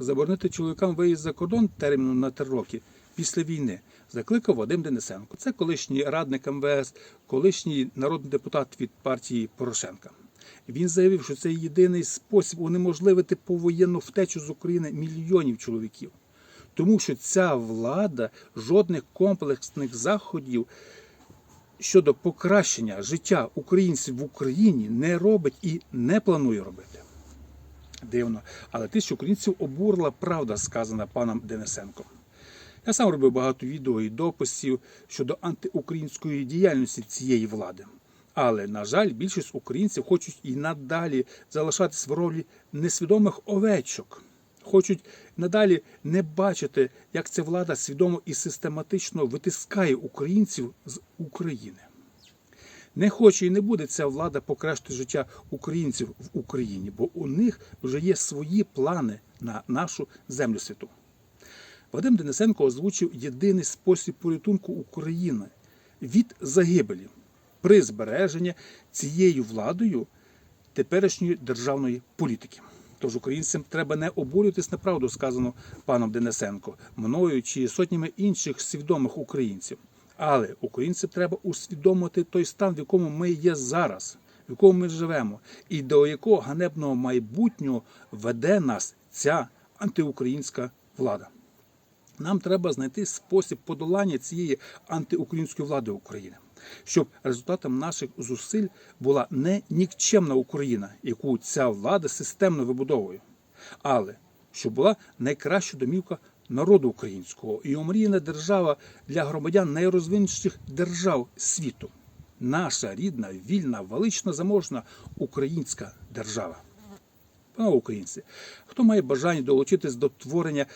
Заборонити чоловікам виїзд за кордон терміном на три роки після війни закликав Вадим Денисенко. Це колишній радник МВС, колишній народний депутат від партії Порошенка. Він заявив, що це єдиний спосіб унеможливити повоєнну втечу з України мільйонів чоловіків. Тому що ця влада жодних комплексних заходів щодо покращення життя українців в Україні не робить і не планує робити. Дивно, але тисячу українців обурила правда, сказана паном Денисенком. Я сам робив багато відео і дописів щодо антиукраїнської діяльності цієї влади. Але, на жаль, більшість українців хочуть і надалі залишатись в ролі несвідомих овечок. Хочуть надалі не бачити, як ця влада свідомо і систематично витискає українців з України. Не хоче і не буде ця влада покращити життя українців в Україні, бо у них вже є свої плани на нашу землю святу. Вадим Денисенко озвучив єдиний спосіб порятунку України від загибелі при збереженні цією владою теперішньої державної політики. Тож українцям треба не обурюватись на правду, сказано паном Денисенко, мною чи сотнями інших свідомих українців. Але українцям треба усвідомити той стан, в якому ми є зараз, в якому ми живемо, і до якого ганебного майбутнього веде нас ця антиукраїнська влада. Нам треба знайти спосіб подолання цієї антиукраїнської влади України, щоб результатом наших зусиль була не нікчемна Україна, яку ця влада системно вибудовує, але щоб була найкраща домівка народу українського і омріяна держава для громадян найрозвинутіших держав світу. Наша рідна, вільна, велична, заможна українська держава. Панове українці, хто має бажання долучитись до творення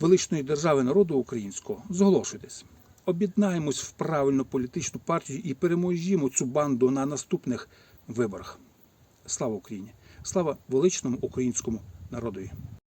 величної держави народу українського, зголошуйтесь. Об'єднаємось в правильну політичну партію і переможімо цю банду на наступних виборах. Слава Україні! Слава величному українському народові!